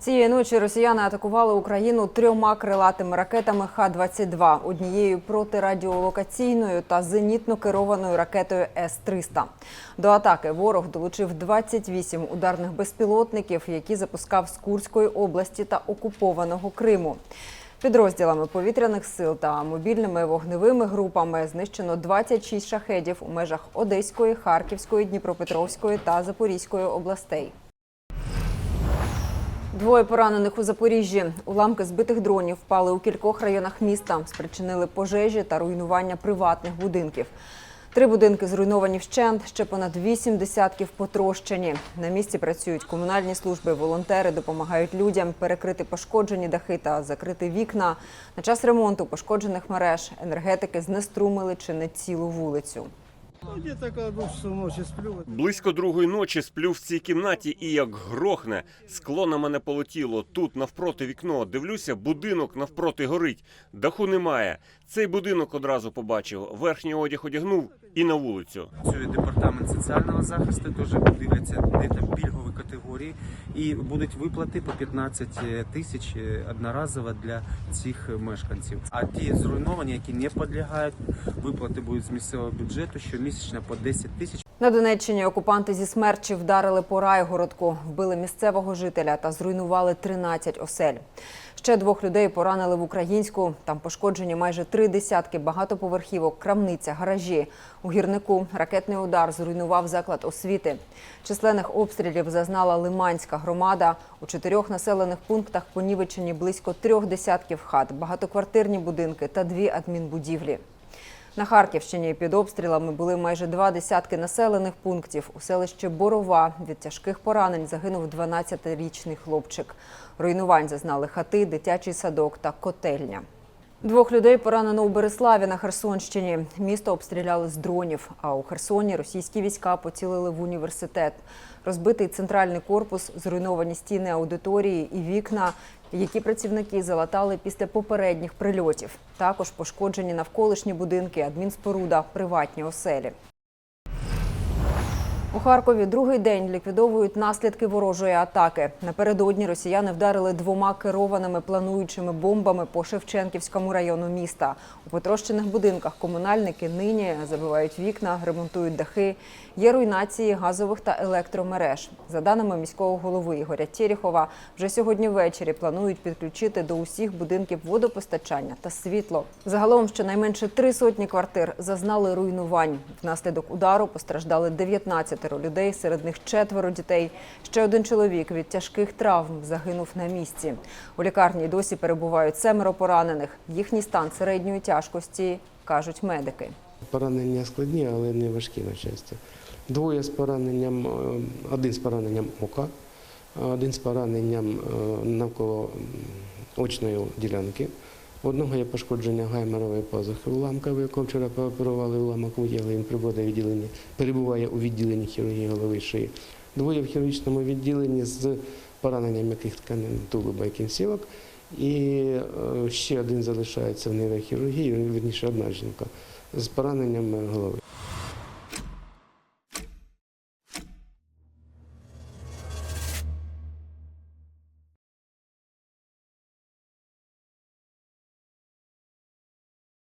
Цієї ночі росіяни атакували Україну трьома крилатими ракетами Х-22, однією протирадіолокаційною та зенітно керованою ракетою С-300. До атаки ворог долучив 28 ударних безпілотників, які запускав з Курської області та окупованого Криму. Підрозділами повітряних сил та мобільними вогневими групами знищено 26 шахедів у межах Одеської, Харківської, Дніпропетровської та Запорізької областей. Двоє поранених у Запоріжжі. Уламки збитих дронів впали у кількох районах міста, спричинили пожежі та руйнування приватних будинків. Три будинки зруйновані вщент, ще понад вісім десятків потрощені. На місці працюють комунальні служби, волонтери допомагають людям перекрити пошкоджені дахи та закрити вікна. На час ремонту пошкоджених мереж енергетики знеструмили чи не цілу вулицю. Близько другої ночі сплю в цій кімнаті і як грохне. Скло на мене полетіло. Тут навпроти вікно. Дивлюся, будинок навпроти горить. Даху немає. Цей будинок одразу побачив. Верхній одяг одягнув і на вулицю. Департамент соціального захисту, теж дивляться, де там категорії, і будуть виплати по 15 тисяч е, одноразово для цих мешканців. А ті зруйновані, які не підлягають, виплати будуть з місцевого бюджету щомісячно по 10 тисяч. На Донеччині окупанти зі смерчі вдарили по Райгородку, вбили місцевого жителя та зруйнували 13 осель. Ще двох людей поранили в Українську. Там пошкоджені майже три десятки багатоповерхівок, крамниця, гаражі. У гірнику ракетний удар зруйнував заклад освіти. Численних обстрілів зазнала Лиманська громада. У чотирьох населених пунктах понівечені близько трьох десятків хат, багатоквартирні будинки та дві адмінбудівлі. На Харківщині під обстрілами були майже два десятки населених пунктів. У селищі Борова від тяжких поранень загинув 12-річний хлопчик. Руйнувань зазнали хати, дитячий садок та котельня. Двох людей поранено у Береславі на Херсонщині. Місто обстріляли з дронів. А у Херсоні російські війська поцілили в університет. Розбитий центральний корпус, зруйновані стіни аудиторії і вікна, які працівники залатали після попередніх прильотів. Також пошкоджені навколишні будинки, адмінспоруда, приватні оселі. У Харкові другий день ліквідовують наслідки ворожої атаки. Напередодні росіяни вдарили двома керованими плануючими бомбами по Шевченківському району міста. У потрощених будинках комунальники нині забивають вікна, ремонтують дахи. Є руйнації газових та електромереж. За даними міського голови Ігоря Тєріхова, вже сьогодні ввечері планують підключити до усіх будинків водопостачання та світло. Загалом щонайменше три сотні квартир зазнали руйнувань. Внаслідок удару постраждали 19 людей, серед них четверо дітей. Ще один чоловік від тяжких травм загинув на місці. У лікарні досі перебувають семеро поранених. Їхній стан середньої тяжкості, кажуть медики. Поранення складні, але не важкі, на щастя. Двоє з пораненням, е, один з пораненням ока, один з пораненням е, навколо очної ділянки. У Одного є пошкодження гаймерової пазухи уламка, в якому вчора пооперували уламок витягли, він прибуде відділення, перебуває у відділенні хірургії голови шиї. Двоє в хірургічному відділенні з пораненням м'яких тканин тулуба і кінцівок. І е, ще один залишається в нейрохірургії, вірніше одна жінка з пораненням голови.